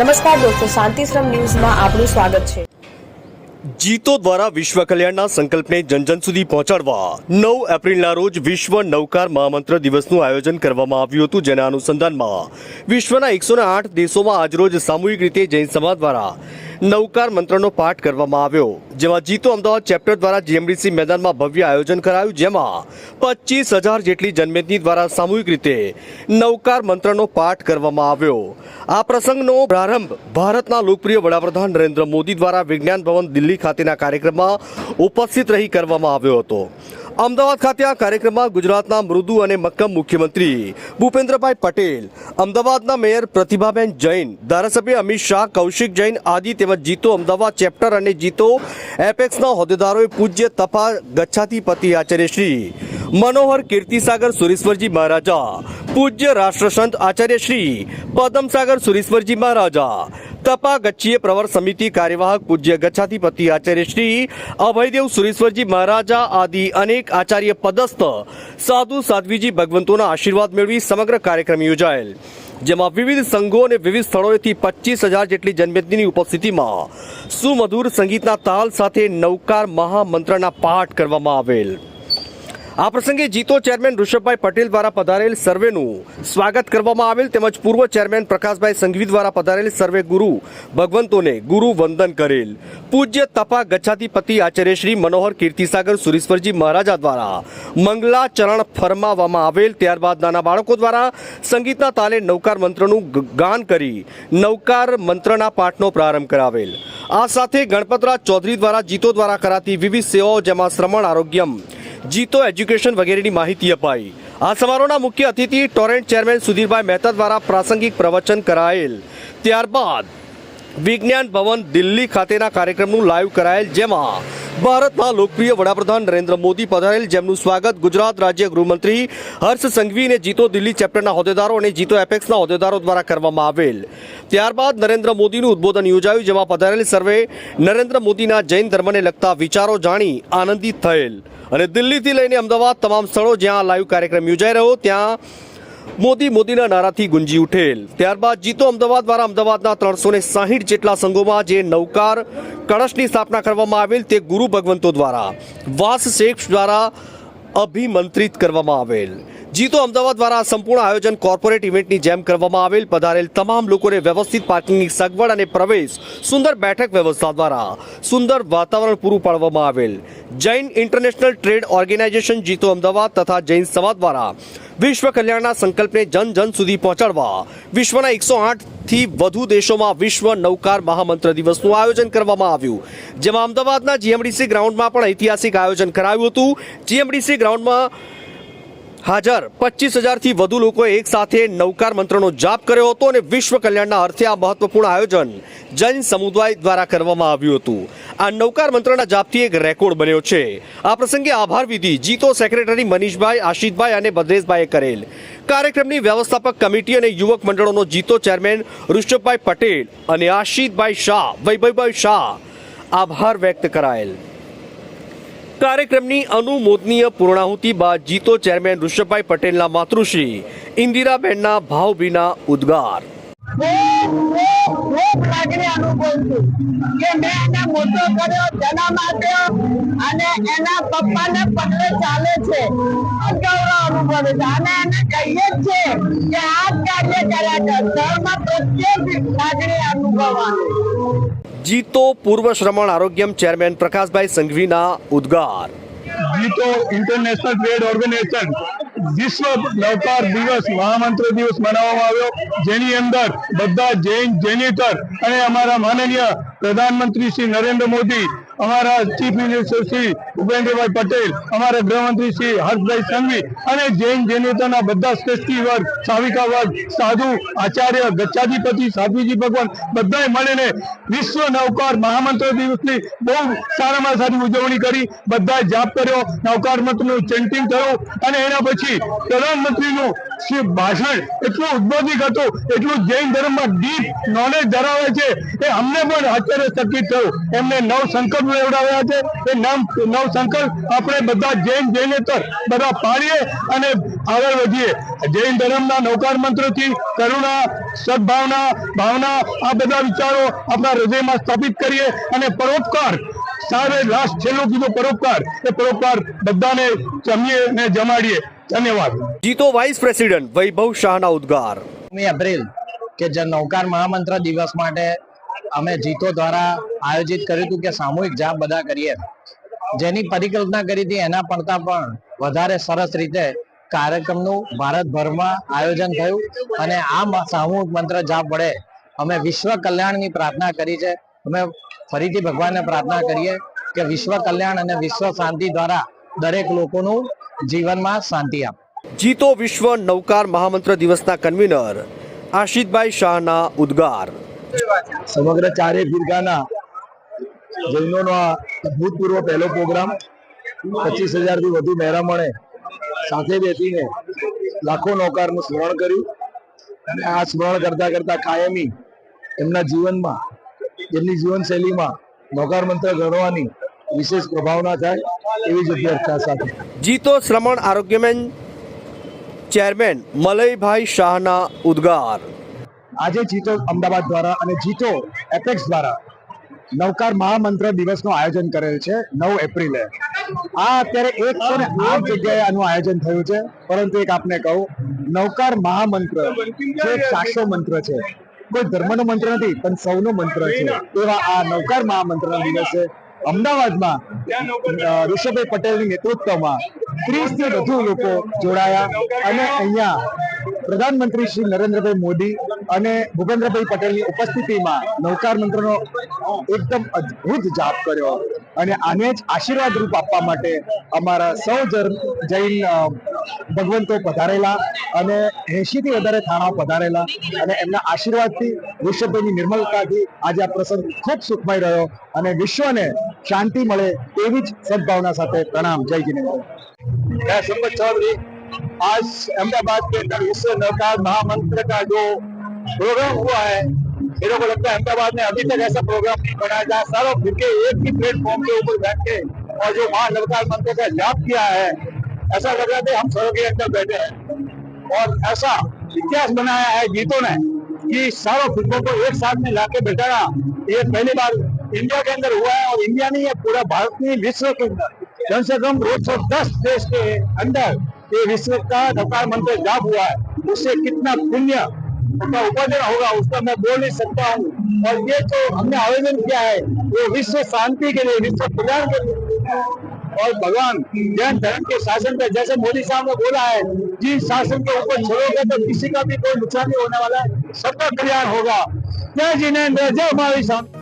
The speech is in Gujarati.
નમસ્કાર દોસ્તો શાંતિશ્રમ ન્યૂઝમાં આપનું સ્વાગત છે. જીતો દ્વારા વિશ્વ કલ્યાણના સંકલ્પને જનજન સુધી પહોંચાડવા નવ એપ્રિલના રોજ વિશ્વ નૌકાર મહામંત્ર દિવસનું આયોજન કરવામાં આવ્યું હતું, જેના અનુસંધાનમાં વિશ્વના એકસો આઠ દેશોમાં આજરોજ સામૂહિક રીતે જૈન સમાજ દ્વારા નૌકાર મંત્રનો પાઠ કરવામાં આવ્યો. જેમાં જીતો અમદાવાદ ચેપ્ટર દ્વારા જીએમડીસી મેદાનમાં ભવ્ય આયોજન કરાયું, જેમાં પચીસ હજાર જેટલી જનમેદની દ્વારા સામૂહિક રીતે નૌકાર મંત્રનો પાઠ કરવામાં આવ્યો. આ પ્રસંગનો પ્રારંભ ભારતના લોકપ્રિય વડાપ્રધાન નરેન્દ્ર મોદી દ્વારા વિજ્ઞાન ભવન દિલ્હી ખાતેના કાર્યક્રમમાં ઉપસ્થિત રહી કરવામાં આવ્યો હતો. અમદાવાદ ખાતે આ કાર્યક્રમમાં ગુજરાતના મૃદુ અને મક્કમ મુખ્યમંત્રી ભૂપેન્દ્રભાઈ પટેલ, અમદાવાદના મેયર પ્રતિભાબેન જૈન, ધારાસભ્ય અમિત શાહ, કૌશિક જૈન આદિ તેમજ જીતો અમદાવાદ ચેપ્ટર અને જીતો એપેક્સના હોદ્દેદારોએ પૂજ્ય તપા ગચ્છાધિપતિ આચાર્ય શ્રી મનોહર કીર્તિસાગર સુરેશ્વરજી મહારાજા, પૂજ્ય રાષ્ટ્રસંત આચાર્ય શ્રી પદમસાગર સુરેશ્વરજી મહારાજા તપા ગચ્છીય પ્રવર સમિતિ કાર્યવાહક પૂજ્ય ગચ્છાધિપતિ આચાર્ય શ્રી અભયદેવ સુરેશ્વરજી મહારાજા આદિ અનેક આચાર્ય પદસ્થ સાધુ સાધ્વીજી ભગવંતોના આશીર્વાદ મેળવી સમગ્ર કાર્યક્રમ યોજાયેલ, જેમાં વિવિધ સંઘો અને વિવિધ સ્થળોએથી પચીસ હજાર જેટલી જનમેદનીની ઉપસ્થિતિમાં સુમધુર સંગીતના તાલ સાથે નૌકાર મહામંત્રના પાઠ કરવામાં આવેલ. આ પ્રસંગે જીતો ચેરમેન ઋષભભાઈ પટેલ દ્વારા પધારેલ સર્વેનું સ્વાગત કરવામાં આવેલ તેમજ પૂર્વ ચેરમેન પ્રકાશભાઈ સંઘવી દ્વારા પધારેલ સર્વે ગુરુ ભગવંતોને ગુરુ વંદન કરેલ. પૂજ્ય તપા ગચ્છાધિપતિ આચાર્ય શ્રી મનોહર કીર્તિસાગર સુરેશ્વરજી મહારાજા દ્વારા મંગલાચરણ ફરમાવવામાં આવેલ. ત્યારબાદ નાના બાળકો દ્વારા સંગીતના તાલે નૌકાર મંત્રનું ગાન કરી નૌકાર મંત્રના પાઠનો પ્રારંભ કરાવેલ. આ સાથે ગણપતરાજ ચૌધરી દ્વારા, જીતો દ્વારા કરાતી વિવિધ સેવાઓ જેમાં શ્રમણ આરોગ્યમ જીતો એજ્યુકેશન વગેરેની માહિતી અપાઈ. આ સમારોહના મુખ્ય અતિથિ ટોરેન્ટ ચેરમેન સુધીરભાઈ મહેતા દ્વારા પ્રાસંગિક પ્રવચન કરાયેલ. ત્યારબાદ વિજ્ઞાન ભવન દિલ્હી ખાતેના કાર્યક્રમનું લાઈવ કરાયેલ જેમાં ભારતના લોકપ્રિય વડાપ્રધાન નરેન્દ્ર મોદી પધારેલ, જેમનું સ્વાગત ગુજરાત રાજ્ય ગૃહમંત્રી હર્ષ સંઘવી અને જીતો દિલ્હી ચેપ્ટરના હોદ્દેદારો અને જીતો એપેક્સના હોદ્દેદારો દ્વારા કરવામાં આવેલ. ત્યારબાદ નરેન્દ્ર મોદીનું ઉદ્બોધન યોજાયું, જેમાં પધારેલ સર્વે નરેન્દ્ર મોદીના જૈન ધર્મને લગતા વિચારો જાણી આનંદિત થયેલ. અને દિલ્હીથી લઈને અમદાવાદ તમામ સ્થળો જ્યાં લાઈવ કાર્યક્રમ યોજાઈ રહ્યો, ત્યાં મોદી મોદીના નારાથી ગુંજી ઉઠેલ. ત્યારબાદ જીતો અમદાવાદ દ્વારા અમદાવાદના ત્રણસો સાહીઠ જેટલા સંઘોમાં જે નૌકાર કળશની સ્થાપના કરવામાં આવેલ તે ગુરુ ભગવંતો દ્વારા વાસ શેખ દ્વારા અભિમંત્રિત કરવામાં આવેલ. જીતો અમદાવાદ દ્વારા સંપૂર્ણ આયોજન કોર્પોરેટ ઇવેન્ટની જેમ કરવામાં આવેલ, પધારેલ તમામ લોકોને વ્યવસ્થિત પાર્કિંગની સગવડ અને પ્રવેશ સુંદર બેઠક વ્યવસ્થા દ્વારા સુંદર વાતાવરણ પૂરું પાડવામાં આવેલ. Jain international trade organization JITO Ahmedabad તથા જૈન સમાજ દ્વારા વિશ્વ કલ્યાણના સંકલ્પને જન જન સુધી પહોંચાડવા, વિશ્વના એકસો થી વધુ દેશોમાં વિશ્વ નૌકાર મહામંત્ર દિવસનું આયોજન કરવામાં આવ્યું. જેમાં અમદાવાદના જીએમડીસી ગ્રાઉન્ડમાં પણ ઐતિહાસિક આયોજન કરાયું હતું. જીએમડીસી ગ્રાઉન્ડમાં હાજર પચીસ હજારથી વધુ લોકોએ એકસાથે નૌકાર મંત્રનો જાપ કર્યો હતો અને વિશ્વ કલ્યાણના અર્થે આ મહત્વપૂર્ણ આયોજન જૈન સમુદાય દ્વારા કરવામાં આવ્યું હતું. આ નૌકાર મંત્રના જાપથી એક રેકોર્ડ બન્યો છે. આ પ્રસંગે આભાર વિધિ જીતો સેક્રેટરી મનીષભાઈ, આશિષભાઈ અને ભદ્રેશભાઈએ કરેલ. કાર્યક્રમની વ્યવસ્થાપક કમિટી અને યુવક મંડળોનો જીતો ચેરમેન ઋષભભાઈ પટેલ અને આશિષભાઈ શાહ, વૈભવભાઈ શાહ. આભાર વ્યક્ત કરાયેલ. કાર્યક્રમની અનુમોદનીય પૂર્ણાહુતિ બાદ જીતો ચેરમેન ઋષભભાઈ પટેલના માતૃશ્રી ઇન્દિરાબેનના ભાવભીના ઉદ્ગાર. અને જીતો પૂર્વ શ્રમણ આરોગ્યમ ચેરમેન પ્રકાશભાઈ સંઘવીના ઉદ્ગાર. જીતો ઇન્ટરનેશનલ ટ્રેડ ઓર્ગેનાઇઝેશન વિશ્વ નવકાર દિવસ, મહામંત્ર દિવસ મનાવવામાં આવ્યો. જેની અંદર બધા જૈન જૈનેતર અને અમારા માનનીય પ્રધાનમંત્રી શ્રી નરેન્દ્ર મોદી અમારા ચીફ મિનિસ્ટર શ્રી ભૂપેન્દ્રભાઈ પટેલ, અમારા ગૃહમંત્રી શ્રી હર્ષભાઈ સંઘવી અને જૈન જૈનેતરના બધા શ્રેષ્ઠી વર્ગ સાવિકા વર્ગ સાધુ, આચાર્ય, ગચ્છાધિપતિ, સાધ્વીજી ભગવાન, બધાએ મળીને વિશ્વ નૌકાર મહામંત્ર દિવસની બહુ સારામાં સારી ઉજવણી કરી બધા જાપ કર્યો નૌકાર મંત્રનું ચેન્ટિંગ થયું અને એના પછી પ્રધાનમંત્રીનું આગળ વધીએ. જૈન ધર્મના નૌકાર મંત્રથી કરુણા, સદભાવના, ભાવના, આ બધા વિચારો આપણા હૃદયમાં સ્થાપિત કરીએ અને પરોપકાર, સારે લાસ્ટ છેલ્લું કીધું પરોપકાર. એ પરોપકાર બધાને જમીએ અને જમાડીએ. ધન્યવાદ. જીતો વાઇસ પ્રેસિડેન્ટ વૈભવ શાહના ઉદ્ગાર. એપ્રિલ કે જે નૌકાર મહામંત્ર દિવસ માટે અમે જીતો દ્વારા આયોજિત કર્યું હતું કે સામૂહિક જાપ બધા કરીએ. જેની પરિકલ્પના કરી હતી એના પડતા પણ વધારે સરસ રીતે કાર્યક્રમનું ભારતભરમાં આયોજન થયું અને આ સામૂહિક મંત્ર જાપ વડે અમે વિશ્વ કલ્યાણની પ્રાર્થના કરી છે. અમે ફરીથી ભગવાનને પ્રાર્થના કરીએ કે વિશ્વ કલ્યાણ અને વિશ્વ શાંતિ દ્વારા દરેક લોકોનું જીવનમાં શાંતિ આપે. જીતો વિશ્વ નૌકાર મહામંત્ર દિવસના કન્વીનર આશિતભાઈ શાહના ઉદ્ગાર. સમગ્ર ચારે ફિરકાના જૈનોનો આ અભૂતપૂર્વ પહેલો પ્રોગ્રામ પચીસ હજારથી વધુ મહેરામણે સાથે બેસીને લાખો નૌકારનું સ્મરણ કર્યું અને આ સ્મરણ કરતા કરતા કાયમી એમના જીવનમાં એમની જીવનશૈલીમાં નૌકાર મંત્ર ગણવાની વિશેષ પ્રભાવના થાય એવી જ અભ્યર્થના સાથે. જીતો શ્રમણ આરોગ્યમેન ચેરમેન મલયભાઈ શાહના ઉદ્ગાર. આજે જીતો અમદાવાદ દ્વારા અને જીતો એપેક્સ દ્વારા નવકાર મહામંત્ર દિવસનું આયોજન કરેલ છે નવ એપ્રિલે. આ અત્યારે એકસો ને આઠ જગ્યાએ આનું આયોજન થયું છે પરંતુ એક આપને કહું નવકાર મહામંત્ર જે એક મંત્ર છે. કોઈ ધર્મનો મંત્ર નથી પણ સૌનો મંત્ર છે. એવા આ નવકાર મહામંત્રના દિવસે અમદાવાદમાં ઋષભભાઈ પટેલની નેતૃત્વમાં ત્રીસથી વધુ લોકો જોડાયા. અને અહીંયા પ્રધાનમંત્રી શ્રી નરેન્દ્રભાઈ મોદી અને ભૂપેન્દ્રભાઈ પટેલની ઉપસ્થિતિમાં નૌકાર મંત્રનો એકદમ અદ્ભુત જાપ કર્યો. અને આને જ આશીર્વાદ રૂપ આપવા માટે અમારા સૌ જૈન ભગવંતો પધારેલા અને એસી થી વધારે થાણા પધારેલા અને એમના આશીર્વાદથી વિશ્વભાઈની નિર્મલતાથી આજે આ પ્રસંગ ખૂબ સુખમય રહ્યો અને વિશ્વને શાંતિ મળે તેવી જ સદભાવના સાથે પ્રણામ જય જીનેન્દ્ર मैं संपत चौधरी आज अहमदाबाद के अंदर विश्व नौकार महामंत्र का जो प्रोग्राम हुआ है मेरे को लगता है अहमदाबाद में अभी तक ऐसा प्रोग्राम नहीं बनाया जहाँ सारों फिर के एक ही प्लेटफॉर्म के ऊपर बैठ के और जो महानवकार मंत्र का जाप किया है ऐसा लग रहा था हम सड़क के अंदर बैठे हैं। और ऐसा इतिहास बनाया है गीतों ने कि सारों फ़िल्मों को एक साथ में लाके बैठाना ये पहली बार इंडिया के अंदर हुआ है और इंडिया नहीं है, पूरा भारत नहीं, विश्व के अंदर। कम से कम एक सौ दस देश के अंदर ये विश्व का नौकार मंत्र जाप हुआ है। उससे कितना पुण्य उसका उपार्जन होगा उसका मैं बोल नहीं सकता हूँ। और ये जो हमने आवेदन किया है, वो विश्व शांति के लिए, विश्व कल्याण के लिए। और भगवान जैन धर्म के शासन पे, जैसे मोदी साहब ने बोला है, जिस शासन के ऊपर छोड़ोगे तो किसी का भी कोई नुकसान नहीं होने वाला है। सबका कल्याण होगा। जय जिनेन्द्र, जय मोदी साहब